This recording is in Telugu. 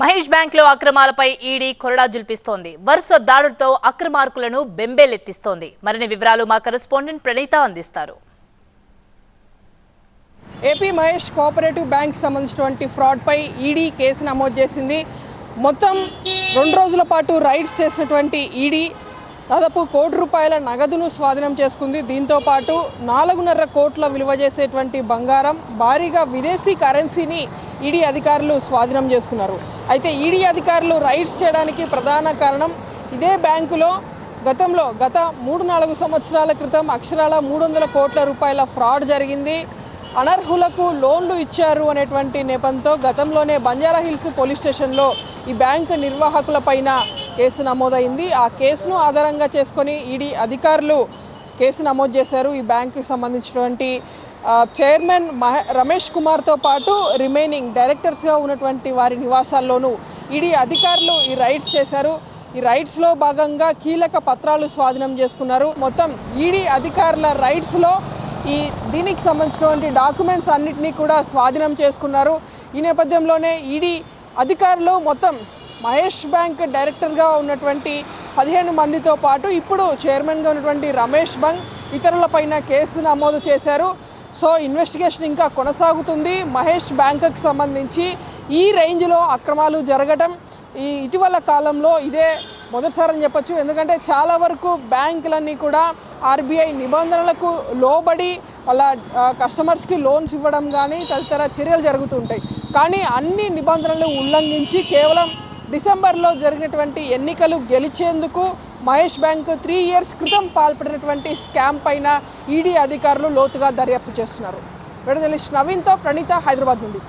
మహేష్ బ్యాంక్లో అక్రమాలపై ఈడీ కొరడా జుల్పిస్తోంది. వరుస దాడులతో అక్రమార్కులను బెంబేలెత్తిస్తోంది. మరిన్ని వివరాలు మా కరెస్పాండెంట్ ప్రణీత అందిస్తారు. ఏపీ మహేష్ కోఆపరేటివ్ బ్యాంక్ సంబంధించినటువంటి ఫ్రాడ్పై ఈడీ కేసు నమోదు చేసింది. మొత్తం రెండు రోజుల పాటు రైడ్స్ చేసినటువంటి ఈడీ దాదాపు కోటి రూపాయల నగదును స్వాధీనం చేసుకుంది. దీంతో పాటు నాలుగున్నర కోట్ల విలువ చేసేటువంటి బంగారం భారీగా విదేశీ కరెన్సీని ఈడీ అధికారులు స్వాధీనం చేసుకున్నారు. అయితే ఈడీ అధికారులు రైడ్స్ చేయడానికి ప్రధాన కారణం ఇదే బ్యాంకులో గతంలో గత మూడు నాలుగు సంవత్సరాల క్రితం అక్షరాల మూడు వందల కోట్ల రూపాయల ఫ్రాడ్ జరిగింది. అనర్హులకు లోన్లు ఇచ్చారు అనేటువంటి నెపంతో గతంలోనే బంజారా హిల్స్ పోలీస్ స్టేషన్లో ఈ బ్యాంకు నిర్వాహకులపైన కేసు నమోదైంది. ఆ కేసును ఆధారంగా చేసుకొని ఈడీ అధికారులు కేసు నమోదు చేశారు. ఈ బ్యాంకుకి సంబంధించినటువంటి చైర్మన్ మహ రమేష్ కుమార్తో పాటు రిమైనింగ్ డైరెక్టర్స్గా ఉన్నటువంటి వారి నివాసాల్లోనూ ఈడీ అధికారులు ఈ రైడ్స్ చేశారు. ఈ రైడ్స్లో భాగంగా కీలక పత్రాలు స్వాధీనం చేసుకున్నారు. మొత్తం ఈడీ అధికారుల రైడ్స్లో ఈ దీనికి సంబంధించినటువంటి డాక్యుమెంట్స్ అన్నిటినీ కూడా స్వాధీనం చేసుకున్నారు. ఈ నేపథ్యంలోనే ఈడీ అధికారులు మొత్తం మహేష్ బ్యాంక్ డైరెక్టర్గా ఉన్నటువంటి పదిహేను మందితో పాటు ఇప్పుడు చైర్మన్గా ఉన్నటువంటి రమేష్ బంగ్ ఇతరులపైన కేసు నమోదు చేశారు. సో ఇన్వెస్టిగేషన్ ఇంకా కొనసాగుతుంది. మహేష్ బ్యాంకుకి సంబంధించి ఈ రేంజ్లో అక్రమాలు జరగడం ఈ ఇటీవల కాలంలో ఇదే మొదటిసారి అని చెప్పొచ్చు. ఎందుకంటే చాలా వరకు బ్యాంకులన్నీ కూడా ఆర్బీఐ నిబంధనలకు లోబడి వాళ్ళ కస్టమర్స్కి లోన్స్ ఇవ్వడం కానీ తదితర చర్యలు జరుగుతుంటాయి. కానీ అన్ని నిబంధనలు ఉల్లంఘించి కేవలం డిసెంబర్లో జరిగినటువంటి ఎన్నికలు గెలిచేందుకు మహేష్ బ్యాంక్ త్రీ ఇయర్స్ క్రితం పాల్పడినటువంటి స్కామ్ పైన ఈడీ అధికారులు లోతుగా దర్యాప్తు చేస్తున్నారు. విడుదల నవీన్తో ప్రణీత హైదరాబాద్ నుండి.